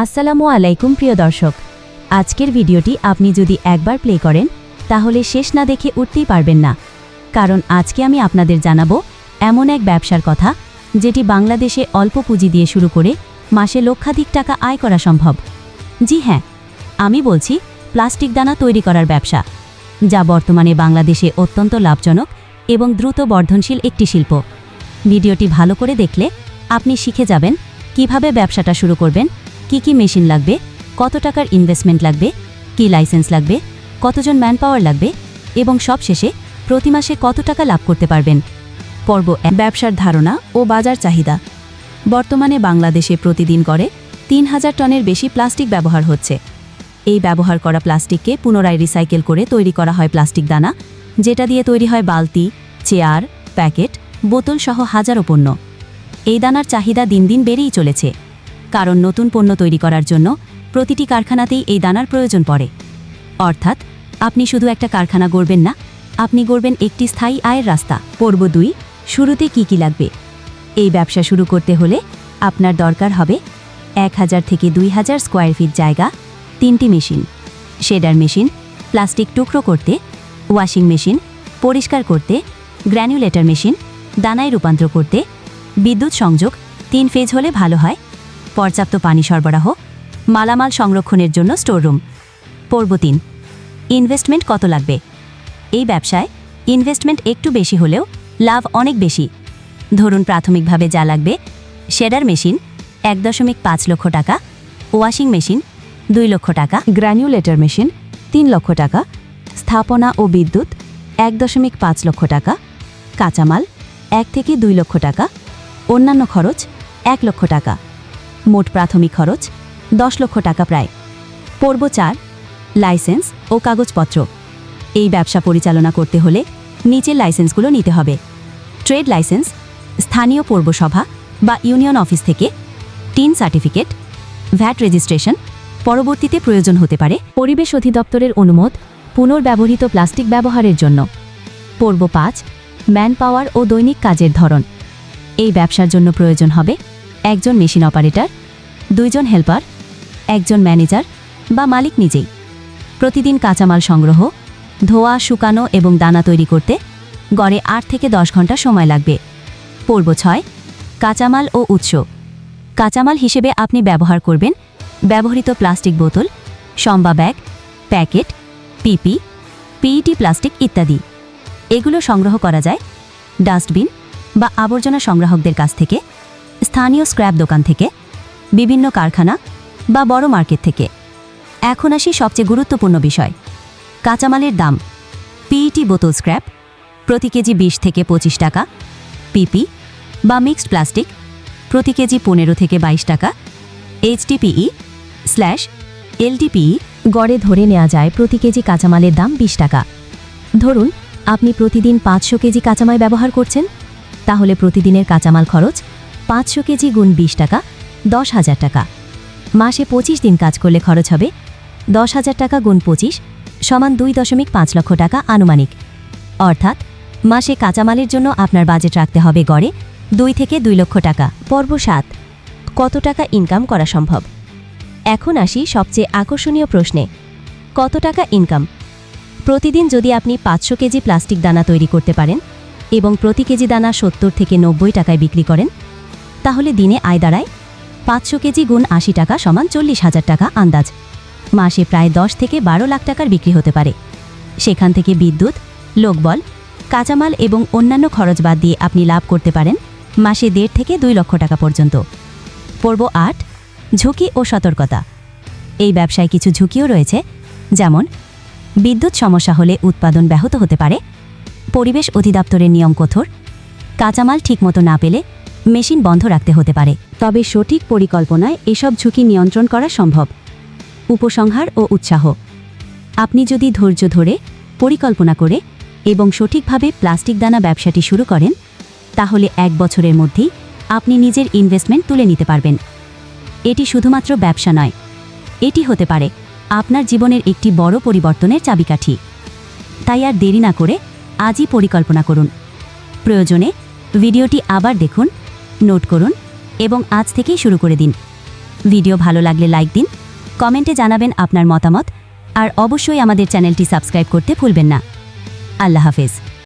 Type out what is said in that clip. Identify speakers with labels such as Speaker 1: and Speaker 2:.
Speaker 1: আসসালামু আলাইকুম, প্রিয় দর্শক। আজকের ভিডিওটি আপনি যদি একবার প্লে করেন, তাহলে শেষ না দেখে উঠতেই পারবেন না। কারণ আজকে আমি আপনাদের জানাব এমন এক ব্যবসার কথা, যেটি বাংলাদেশে অল্প পুঁজি দিয়ে শুরু করে মাসে লক্ষাধিক টাকা আয় করা সম্ভব। জি হ্যাঁ আমি বলছি প্লাস্টিক দানা তৈরি করার ব্যবসা, যা বর্তমানে বাংলাদেশে অত্যন্ত লাভজনক এবং দ্রুত বর্ধনশীল একটি শিল্প। ভিডিওটি ভালো করে দেখলে আপনি শিখে যাবেন কীভাবে ব্যবসাটা শুরু করবেন কি কি মেশিন লাগবে? কত টাকার ইনভেস্টমেন্ট লাগবে? কি লাইসেন্স লাগবে? কতজন ম্যান পাওয়ার লাগবে? এবং সবশেষে প্রতি মাসে কত টাকা লাভ করতে পারবেন? পর্ব ব্যবসার ধারণা ও বাজার চাহিদা। বর্তমানে বাংলাদেশে প্রতিদিন করে তিন হাজার টনের বেশি প্লাস্টিক ব্যবহার হচ্ছে। এই ব্যবহার করা প্লাস্টিককে পুনরায় রিসাইকেল করে তৈরি করা হয় প্লাস্টিক দানা, যেটা দিয়ে তৈরি হয় বালতি, চেয়ার, প্যাকেট বোতল সহ হাজারো পণ্য। এই দানার চাহিদা দিন দিন বেড়েই চলেছে। কারণ নতুন পণ্য তৈরি করার জন্য প্রতিটি কারখানাতেই এই দানার প্রয়োজন পড়ে। অর্থাৎ, আপনি শুধু একটা কারখানা গড়বেন না, আপনি গড়বেন একটি স্থায়ী আয়ের রাস্তা। পর্ব দুই, শুরুতে কি কি লাগবে? এই ব্যবসা শুরু করতে হলে আপনার দরকার হবে এক হাজার থেকে দুই হাজার স্কোয়ার ফিট জায়গা, তিনটি মেশিন। শেডার মেশিন, প্লাস্টিক টুকরো করতে, ওয়াশিং মেশিন, পরিষ্কার করতে গ্র্যানুলেটার মেশিন, দানায় রূপান্তর করতে, বিদ্যুৎ সংযোগ, তিন ফেজ হলে ভালো হয়। পর্যাপ্ত পানি সরবরাহ, মালামাল সংরক্ষণের জন্য স্টোররুম পর্ব তিন ইনভেস্টমেন্ট কত লাগবে? এই ব্যবসায় ইনভেস্টমেন্ট একটু বেশি হলেও লাভ অনেক বেশি। ধরুন প্রাথমিকভাবে যা লাগবে শেডার মেশিন এক দশমিক পাঁচ লক্ষ টাকা ওয়াশিং মেশিন দুই লক্ষ টাকা গ্র্যানুলেটর মেশিন তিন লক্ষ টাকা, স্থাপনা ও বিদ্যুৎ এক দশমিক পাঁচ লক্ষ টাকা, কাঁচামাল এক থেকে দুই লক্ষ টাকা, অন্যান্য খরচ এক লক্ষ টাকা। মোট প্রাথমিক খরচ দশ লক্ষ টাকা প্রায়। পর্ব চার, লাইসেন্স ও কাগজপত্র। এই ব্যবসা পরিচালনা করতে হলে নিচের লাইসেন্সগুলো নিতে হবে। ট্রেড লাইসেন্স, স্থানীয় পৌরসভা বা ইউনিয়ন অফিস থেকে টিন সার্টিফিকেট, ভ্যাট রেজিস্ট্রেশন পরবর্তীতে প্রয়োজন হতে পারে পরিবেশ অধিদপ্তরের অনুমোদ পুনর্ব্যবহৃত প্লাস্টিক ব্যবহারের জন্য। পর্ব পাঁচ ম্যান পাওয়ার ও দৈনিক কাজের ধরন। এই ব্যবসার জন্য প্রয়োজন হবে একজন মেশিন অপারেটর, দুইজন হেল্পার, একজন ম্যানেজার বা মালিক নিজেই। প্রতিদিন কাঁচামাল সংগ্রহ, ধোয়া, শুকানো এবং দানা তৈরি করতে গড়ে আট থেকে দশ ঘণ্টা সময় লাগবে। পর্ব ছয়, কাঁচামাল ও উৎস। কাঁচামাল হিসেবে আপনি ব্যবহার করবেন ব্যবহৃত প্লাস্টিক বোতল, সম্বা bag, packet, PP, PET plastic ইত্যাদি। এগুলো সংগ্রহ করা যায় ডাস্টবিন বা আবর্জনা সংগ্রাহকদের কাছ থেকে স্থানীয় স্ক্র্যাপ দোকান থেকে, বিভিন্ন কারখানা বা বড় মার্কেট থেকে। এখন আসি সবচেয়ে গুরুত্বপূর্ণ বিষয়, কাঁচামালের দাম। পিইটি বোতল স্ক্র্যাপ, প্রতি কেজি বিশ থেকে পঁচিশ টাকা। পিপি বা মিক্সড প্লাস্টিক, প্রতি কেজি পনেরো থেকে বাইশ টাকা। এইচডিপিই স্ল্যাশ এলডিপিই গড়ে ধরে নেওয়া যায় প্রতি কেজি কাঁচামালের দাম বিশ টাকা। ধরুন, আপনি প্রতিদিন পাঁচশো কেজি কাঁচামাল ব্যবহার করছেন, তাহলে প্রতিদিনের কাঁচামাল খরচ পাঁচশো কেজি গুণ বিশ টাকা, দশ হাজার টাকা। মাসে পঁচিশ দিন কাজ করলে খরচ হবে দশ হাজার টাকা গুণ পঁচিশ সমান দুই দশমিক পাঁচ লক্ষ টাকা আনুমানিক। অর্থাৎ, মাসে কাঁচামালের জন্য আপনার বাজেট রাখতে হবে গড়ে দুই থেকে দুই লক্ষ টাকা, পর্ব সাত, কত টাকা ইনকাম করা সম্ভব? এখন আসি সবচেয়ে আকর্ষণীয় প্রশ্নে, কত টাকা ইনকাম প্রতিদিন যদি আপনি পাঁচশো কেজি প্লাস্টিক দানা তৈরি করতে পারেন এবং প্রতি কেজি দানা সত্তর থেকে নব্বই টাকায় বিক্রি করেন তাহলে দিনে আয় দাঁড়ায় পাঁচশো কেজি গুণ আশি টাকা সমান চল্লিশ হাজার টাকা আন্দাজ। মাসে প্রায় দশ থেকে বারো লাখ টাকার বিক্রি হতে পারে। সেখান থেকে বিদ্যুৎ, লোকবল, কাঁচামাল এবং অন্যান্য খরচ বাদ দিয়ে আপনি লাভ করতে পারেন মাসে দেড় থেকে দুই লক্ষ টাকা পর্যন্ত। পর্ব আট, ঝুঁকি ও সতর্কতা। এই ব্যবসায় কিছু ঝুঁকিও রয়েছে, যেমন বিদ্যুৎ সমস্যা হলে উৎপাদন ব্যাহত হতে পারে, পরিবেশ অধিদপ্তরের নিয়ম কঠোর, কাঁচামাল ঠিকমতো না পেলে মেশিন বন্ধ রাখতে হতে পারে, তবে সঠিক পরিকল্পনায় এসব ঝুঁকি নিয়ন্ত্রণ করা সম্ভব। উপসংহার ও উৎসাহ। আপনি যদি ধৈর্য ধরে, পরিকল্পনা করে এবং সঠিকভাবে প্লাস্টিক দানা ব্যবসাটি শুরু করেন, তাহলে এক বছরের মধ্যেই আপনি নিজের ইনভেস্টমেন্ট তুলে নিতে পারবেন। এটি শুধুমাত্র ব্যবসা নয়, এটি হতে পারে আপনার জীবনের একটি বড় পরিবর্তনের চাবিকাঠি। তাই আর দেরি না করে আজই পরিকল্পনা করুন। প্রয়োজনে ভিডিওটি আবার দেখুন নোট করুন এবং আজ থেকেই শুরু করে দিন। ভিডিও ভালো লাগলে লাইক দিন, কমেন্টে জানাবেন আপনার মতামত, আর অবশ্যই আমাদের চ্যানেলটি সাবস্ক্রাইব করতে ভুলবেন না। আল্লাহ হাফেজ।